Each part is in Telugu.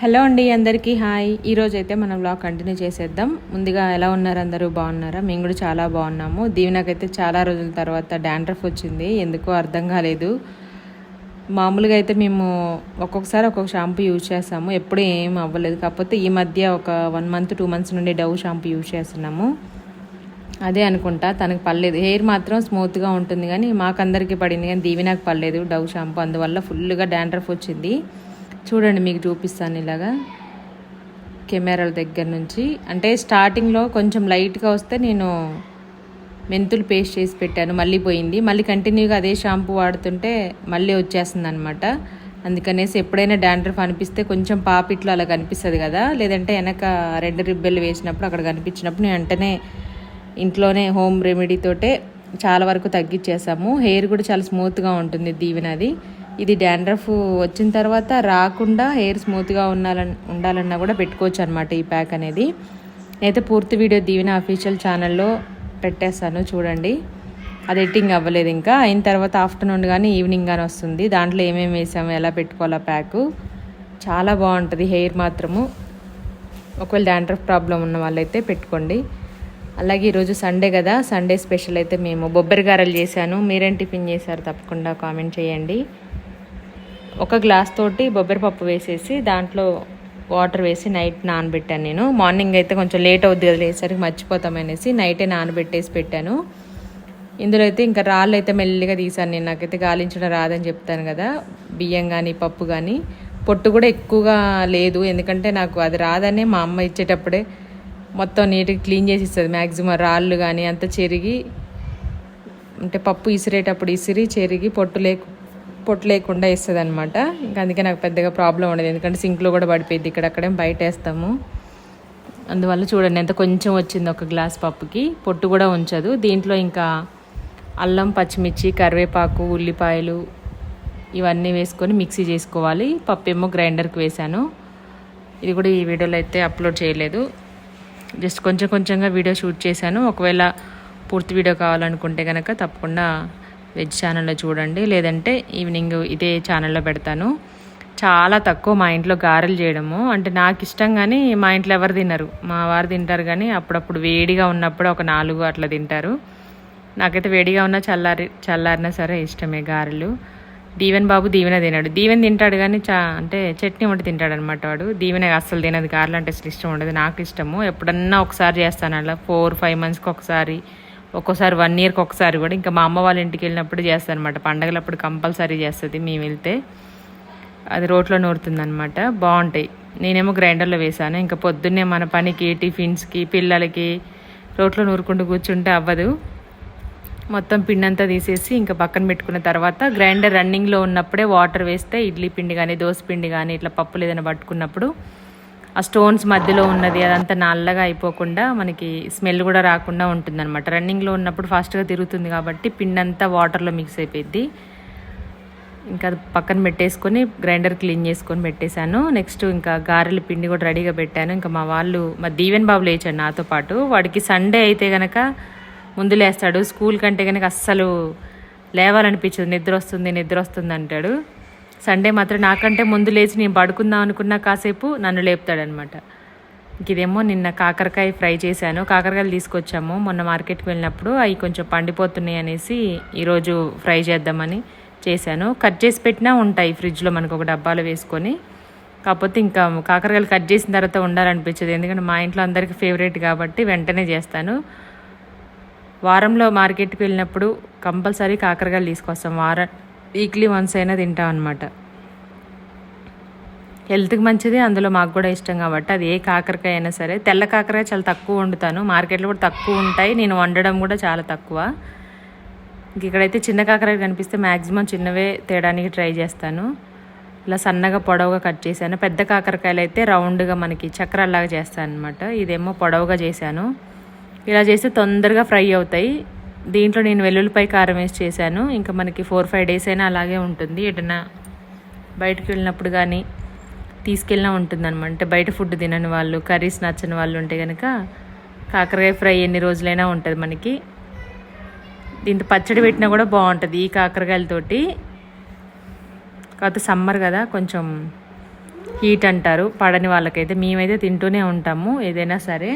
హలో అండి అందరికీ హాయ్. ఈరోజు అయితే మనం బ్లాగ్ కంటిన్యూ చేసేద్దాం. ముందుగా ఎలా ఉన్నారు అందరూ? బాగున్నారా? మేము కూడా చాలా బాగున్నాము. దీవెనకైతే చాలా రోజుల తర్వాత డాండ్రఫ్ వచ్చింది. ఎందుకో అర్థం కాలేదు. మామూలుగా అయితే మేము ఒక్కొక్కసారి ఒక్కొక్క షాంపూ యూజ్ చేస్తాము. ఎప్పుడు ఏం అవ్వలేదు. కాకపోతే ఈ మధ్య ఒక వన్ మంత్ టూ మంత్స్ నుండి డవ్ షాంపూ యూజ్ చేస్తున్నాము. అదే అనుకుంటా. తనకు పర్లేదు హెయిర్ మాత్రం స్మూత్గా ఉంటుంది కానీ మాకందరికీ పడింది కానీ దీవెనకు పర్లేదు డవ్ షాంపూ. అందువల్ల ఫుల్గా డాండ్రఫ్ వచ్చింది. చూడండి మీకు చూపిస్తాను ఇలాగా. కెమెరాల దగ్గర నుంచి. అంటే స్టార్టింగ్లో కొంచెం లైట్గా వస్తే నేను మెంతులు పేస్ట్ చేసి పెట్టాను మళ్ళీ పోయింది. మళ్ళీ కంటిన్యూగా అదే షాంపూ వాడుతుంటే మళ్ళీ వచ్చేస్తుంది అనమాట అందుకనేసి ఎప్పుడైనా డాండ్రఫ్ అనిపిస్తే కొంచెం పాపిట్లో అలా కనిపిస్తుంది కదా. లేదంటే వెనక రెడ్ రిబ్బెల్ వేసినప్పుడు అక్కడ కనిపించినప్పుడు నేను వెంటనే ఇంట్లోనే హోమ్ రెమెడీతోటే చాలా వరకు తగ్గించేసాము హెయిర్ కూడా చాలా స్మూత్గా ఉంటుంది దీవెనది. ఇది డాండ్రఫ్ వచ్చిన తర్వాత రాకుండా హెయిర్ స్మూత్గా ఉండాలని ఉండాలన్నా కూడా పెట్టుకోవచ్చు అనమాట ఈ ప్యాక్ అనేది. నేనైతే పూర్తి వీడియో దీవెన అఫీషియల్ ఛానల్లో పెట్టేస్తాను చూడండి. అది ఎడిటింగ్ అవ్వలేదు ఇంకా. అయిన తర్వాత ఆఫ్టర్నూన్ కానీ ఈవినింగ్ కానీ వస్తుంది. దాంట్లో ఏమేమి వేసాము ఎలా పెట్టుకోవాలా ప్యాకు చాలా బాగుంటుంది హెయిర్ మాత్రము. ఒకవేళ డాండ్రఫ్ ప్రాబ్లం ఉన్న వాళ్ళైతే పెట్టుకోండి. అలాగే ఈరోజు సండే కదా. సండే స్పెషల్ అయితే మేము బొబ్బరి గారెలు చేశాను. మీరేం టిఫిన్ చేశారు? తప్పకుండా కామెంట్ చేయండి. ఒక గ్లాస్ తోటి బొబ్బరి పప్పు వేసేసి దాంట్లో వాటర్ వేసి నైట్ నానబెట్టాను నేను. మార్నింగ్ అయితే కొంచెం లేట్ అవుద్ది కదా లేసరికి మర్చిపోతామనేసి నైటే నానబెట్టేసి పెట్టాను. ఇందులో అయితే ఇంకా రాళ్ళు అయితే మెల్లిగా తీసాను నేను. నాకైతే గాలించడం రాదని చెప్తాను కదా బియ్యం కానీ పప్పు కానీ పొట్టు కూడా ఎక్కువగా లేదు ఎందుకంటే నాకు అది రాదనే మా అమ్మ ఇచ్చేటప్పుడే మొత్తం నీట్గా క్లీన్ చేసి ఇస్తుంది. మ్యాక్సిమం రాళ్ళు కానీ అంత చెరిగి అంటే పప్పు ఇసిరేటప్పుడు ఇసిరి చెరిగి పొట్టు లేకు పొట్టు లేకుండా వేస్తుంది అనమాట ఇంకా అందుకే నాకు పెద్దగా ప్రాబ్లం ఉండదు. ఎందుకంటే సింక్లో కూడా పడిపోయింది ఇక్కడక్కడే బయట వేస్తాము. అందువల్ల చూడండి ఎంత కొంచెం వచ్చింది ఒక గ్లాస్ పప్పుకి. పొట్టు కూడా ఉంచదు. దీంట్లో ఇంకా అల్లం పచ్చిమిర్చి కరివేపాకు ఉల్లిపాయలు ఇవన్నీ వేసుకొని మిక్సీ చేసుకోవాలి. పప్పు ఏమో గ్రైండర్కి వేసాను ఇది కూడా ఈ వీడియోలో అయితే అప్లోడ్ చేయలేదు. జస్ట్ కొంచెం కొంచెంగా వీడియో షూట్ చేశాను. ఒకవేళ పూర్తి వీడియో కావాలనుకుంటే కనుక తప్పకుండా వెజ్ ఛానల్లో చూడండి. లేదంటే ఈవినింగ్ ఇదే ఛానల్లో పెడతాను. చాలా తక్కువ మా ఇంట్లో గారెలు చేయడము. అంటే నాకు ఇష్టం కానీ మా ఇంట్లో ఎవరు తినరు. మా వారు తింటారు కానీ అప్పుడప్పుడు వేడిగా ఉన్నప్పుడు ఒక నాలుగు అట్లా తింటారు. నాకైతే వేడిగా ఉన్న చల్లారి చల్లారినా సరే ఇష్టమే గారెలు. దీవెన్ బాబు దీవెన తినాడు. దీవెన తింటాడు కానీ చా అంటే చట్నీ వంటి తింటాడు అనమాట వాడు. దీవెన అస్సలు తినదు. గారెలు అంటే అసలు ఇష్టం ఉండదు. నాకు ఇష్టము. ఎప్పుడన్నా ఒకసారి చేస్తాను అలా. ఫోర్ ఫైవ్ మంత్స్కి ఒకసారి ఒక్కోసారి వన్ ఇయర్కి ఒకసారి కూడా. ఇంకా మా అమ్మ వాళ్ళ ఇంటికి వెళ్ళినప్పుడు చేస్తాను అనమాట పండగలప్పుడు కంపల్సరీ చేస్తుంది. మేము వెళ్తే అది రోట్లో నూరుతుంది అనమాట బాగుంటాయి. నేనేమో గ్రైండర్లో వేసాను ఇంకా పొద్దున్నే మన పనికి టిఫిన్స్కి పిల్లలకి రోట్లో నూరుకుంటూ కూర్చుంటే అవ్వదు. మొత్తం పిండి అంతా తీసేసి ఇంకా పక్కన పెట్టుకున్న తర్వాత గ్రైండర్ రన్నింగ్లో ఉన్నప్పుడే వాటర్ వేస్తే ఇడ్లీ పిండి కానీ దోశ పిండి కానీ ఇట్లా పప్పులు ఏదైనా పట్టుకున్నప్పుడు ఆ స్టోన్స్ మధ్యలో ఉన్నది అదంతా నల్లగా అయిపోకుండా మనకి స్మెల్ కూడా రాకుండా ఉంటుందన్నమాట. రన్నింగ్లో ఉన్నప్పుడు ఫాస్ట్గా తిరుగుతుంది కాబట్టి పిండి అంతా వాటర్లో మిక్స్ అయిపోయింది ఇంకా అది పక్కన పెట్టేసుకొని గ్రైండర్ క్లీన్ చేసుకొని పెట్టేశాను. నెక్స్ట్ ఇంకా గారెల పిండి కూడా రెడీగా పెట్టాను. ఇంకా మా వాళ్ళు మా దీవెన్ బాబు లేచాడు నాతో పాటు. వాడికి సండే అయితే కనుక ముందు లేస్తాడు. స్కూల్ కంటే కనుక అస్సలు లేవాలనిపించదు. నిద్ర వస్తుంది నిద్ర వస్తుంది అంటాడు. సండే మాత్రం నాకంటే ముందు లేచి నేను పడుకుందాం అనుకున్నా కాసేపు నన్ను లేపుతాడనమాట. ఇదేమో నిన్న కాకరకాయ ఫ్రై చేశాను. కాకరకాయలు తీసుకొచ్చాము. మొన్న మార్కెట్కి వెళ్ళినప్పుడు అవి కొంచెం పండిపోతున్నాయి అనేసి ఈరోజు ఫ్రై చేద్దామని చేశాను. కట్ చేసి పెట్టినా ఉంటాయి ఫ్రిడ్జ్లో మనకు ఒక డబ్బాలో వేసుకొని. కాకపోతే ఇంకా కాకరకాయలు కట్ చేసిన తర్వాత ఉండాలనిపించదు. ఎందుకంటే మా ఇంట్లో అందరికీ ఫేవరెట్ కాబట్టి వెంటనే చేస్తాను. వారంలో మార్కెట్కి వెళ్ళినప్పుడు కంపల్సరీ కాకరకాయలు తీసుకొస్తాం. వారం వీక్లీ వన్స్ అయినా తింటాం అనమాట హెల్త్కి మంచిది అందులో మాకు కూడా ఇష్టం కాబట్టి. అది ఏ కాకరకాయ అయినా సరే తెల్ల కాకరకాయ చాలా తక్కువ వండుతాను. మార్కెట్లో కూడా తక్కువ ఉంటాయి. నేను వండడం కూడా చాలా తక్కువ. ఇంక ఇక్కడైతే చిన్న కాకరకాయ కనిపిస్తే మ్యాక్సిమం చిన్నవే తేయడానికి ట్రై చేస్తాను. ఇలా సన్నగా పొడవుగా కట్ చేశాను. పెద్ద కాకరకాయలు అయితే రౌండ్గా మనకి చక్రాల్లాగా చేస్తాను అనమాట ఇదేమో పొడవుగా చేశాను. ఇలా చేస్తే తొందరగా ఫ్రై అవుతాయి. దీంట్లో నేను వెల్లుల్లిపాయ కారం వేసి చేశాను. ఇంకా మనకి ఫోర్ ఫైవ్ డేస్ అయినా అలాగే ఉంటుంది. ఎటన్నా బయటకు వెళ్ళినప్పుడు కానీ తీసుకెళ్ళినా ఉంటుంది అనమాట అంటే బయట ఫుడ్ తినని వాళ్ళు కర్రీస్ నచ్చని వాళ్ళు ఉంటే కనుక కాకరకాయ ఫ్రై ఎన్ని రోజులైనా ఉంటుంది మనకి. దీంతో పచ్చడి పెట్టినా కూడా బాగుంటుంది ఈ కాకరకాయలతోటి. కాకపోతే సమ్మర్ కదా కొంచెం హీట్ అంటారు. పడని వాళ్ళకైతే మేమైతే తింటూనే ఉంటాము ఏదైనా సరే.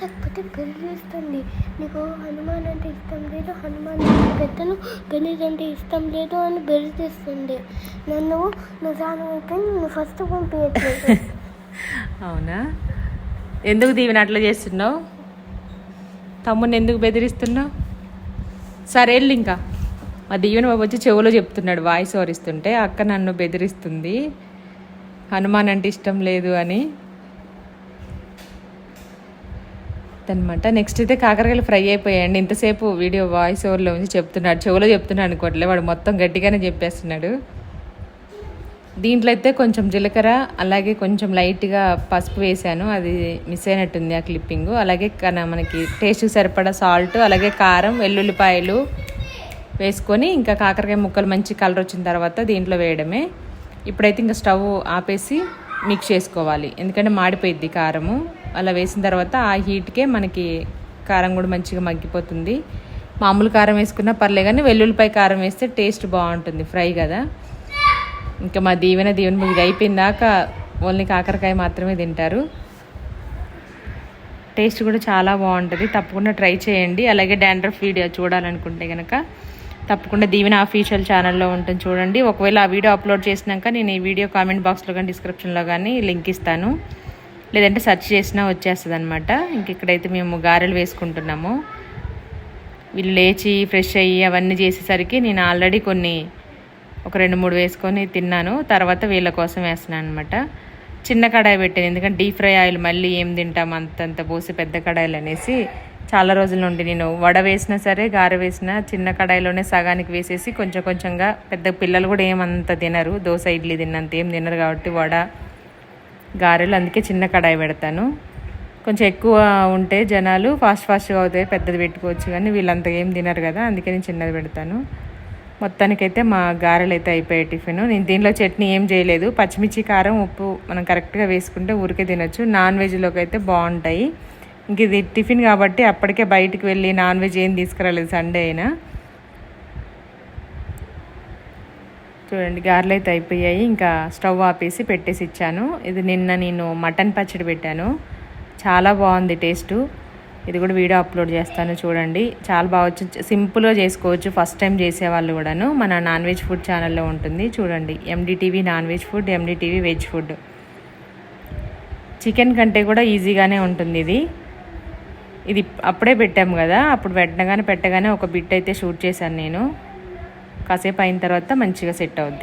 లేకపోతే పెళ్ళి చేస్తుంది. నీకు హనుమాన్ అంటే ఇష్టం లేదు. హనుమాన్ పెట్టను పెళ్ళి అంటే ఇష్టం లేదు అని బెదిరిస్తుంది నన్ను నిజానం అయితే నేను ఫస్ట్ పంపించట్లేదు. అవునా? ఎందుకు దీవెన అట్లా చేస్తున్నావు? తమ్ముని ఎందుకు బెదిరిస్తున్నావు? సరే వెళ్ళు ఇంకా. మా దీవెన బాబు వచ్చి చెవులో చెప్తున్నాడు వాయిస్ ఓవర్ ఇస్తుంటే. అక్క నన్ను బెదిరిస్తుంది. హనుమాన్ అంటే ఇష్టం లేదు అని. అనమాట నెక్స్ట్ అయితే కాకరకాయలు ఫ్రై అయిపోయాయండి. ఇంతసేపు వీడియో వాయిస్ ఓవర్లో ఉంచి చెప్తున్నాడు. చెవులో చెప్తున్నాడు అనుకోవట్లే వాడు మొత్తం గట్టిగానే చెప్పేస్తున్నాడు. దీంట్లో అయితే కొంచెం జీలకర్ర అలాగే కొంచెం లైట్గా పసుపు వేసాను అది మిస్ అయినట్టుంది ఆ క్లిప్పింగ్ అలాగే మనకి టేస్ట్ సరిపడా సాల్ట్ అలాగే కారం వెల్లుల్లిపాయలు వేసుకొని ఇంకా కాకరకాయ ముక్కలు మంచి కలర్ వచ్చిన తర్వాత దీంట్లో వేయడమే. ఇప్పుడైతే ఇంకా స్టవ్ ఆపేసి మిక్స్ చేసుకోవాలి. ఎందుకంటే మాడిపోయిద్ది కారము. అలా వేసిన తర్వాత ఆ హీట్కే మనకి కారం కూడా మంచిగా మగ్గిపోతుంది. మామూలు కారం వేసుకున్నా పర్లే కానీ వెల్లుల్లిపాయ కారం వేస్తే టేస్ట్ బాగుంటుంది ఫ్రై కదా. ఇంకా మా దీవెన దీవెన మీకు అయిపోయిందాక ఓన్లీ కాకరకాయ మాత్రమే తింటారు. టేస్ట్ కూడా చాలా బాగుంటుంది. తప్పకుండా ట్రై చేయండి. అలాగే డాండ్రఫ్ వీడియో చూడాలనుకుంటే కనుక తప్పకుండా దీవెన అఫీషియల్ ఛానల్లో ఉంటుంది. చూడండి. ఒకవేళ ఆ వీడియో అప్లోడ్ చేసినాక నేను ఈ వీడియో కామెంట్ బాక్స్లో కానీ డిస్క్రిప్షన్లో కానీ లింక్ ఇస్తాను. లేదంటే సెర్చ్ చేసినా వచ్చేస్తుంది అనమాట ఇంక ఇక్కడైతే మేము గారెలు వేసుకుంటున్నాము. వీళ్ళు లేచి ఫ్రెష్ అయ్యి అవన్నీ చేసేసరికి నేను ఆల్రెడీ కొన్ని ఒక రెండు మూడు వేసుకొని తిన్నాను. తర్వాత వీళ్ళ కోసం వేస్తున్నాను అనమాట చిన్న కడాయి పెట్టాను ఎందుకంటే డీప్ ఫ్రై ఆయిల్ మళ్ళీ ఏం తింటాం అంతంత పోసి పెద్ద కడాయిలు అనేసి చాలా రోజుల నుండి నేను వడ వేసినా సరే గారె వేసినా చిన్న కడాయిలోనే సగానికి వేసేసి కొంచెం కొంచెంగా పెద్ద పిల్లలు కూడా ఏమంత తినరు. దోశ ఇడ్లీ తిన్నంత ఏం తినరు కాబట్టి వడ గారెలు అందుకే చిన్న కడాయి పెడతాను. కొంచెం ఎక్కువ ఉంటే జనాలు ఫాస్ట్ ఫాస్ట్గా అవుతాయి పెద్దది పెట్టుకోవచ్చు కానీ వీళ్ళంత ఏం తినరు కదా అందుకే నేను చిన్నది పెడతాను. మొత్తానికైతే మా గారెలు అయితే అయిపోయాయి టిఫిన్. నేను దీనిలో చట్నీ ఏం చేయలేదు. పచ్చిమిర్చి కారం ఉప్పు మనం కరెక్ట్గా వేసుకుంటే ఊరికే తినొచ్చు. నాన్ వెజ్లోకి అయితే బాగుంటాయి. ఇంక ఇది టిఫిన్ కాబట్టి అప్పటికే బయటికి వెళ్ళి నాన్ వెజ్ ఏం తీసుకురాలేదు సండే అయినా. చూడండి గారెలు అయితే అయిపోయాయి. ఇంకా స్టవ్ ఆపేసి పెట్టేసి ఇచ్చాను. ఇది నిన్న నేను మటన్ పచ్చడి పెట్టాను. చాలా బాగుంది టేస్టు. ఇది కూడా వీడియో అప్లోడ్ చేస్తాను చూడండి. చాలా బాగా వచ్చి సింపుల్గా చేసుకోవచ్చు. ఫస్ట్ టైం చేసేవాళ్ళు కూడాను. మన నాన్ వెజ్ ఫుడ్ ఛానల్లో ఉంటుంది. చూడండి NDTV non veg food NDTV veg food. Chicken కంటే కూడా ఈజీగానే ఉంటుంది ఇది. ఇది అప్పుడే పెట్టాము కదా. అప్పుడు పెట్టగానే పెట్టగానే ఒక బిట్ అయితే షూట్ చేశాను నేను. కాసేపు అయిన తర్వాత మంచిగా సెట్ అవుద్ది.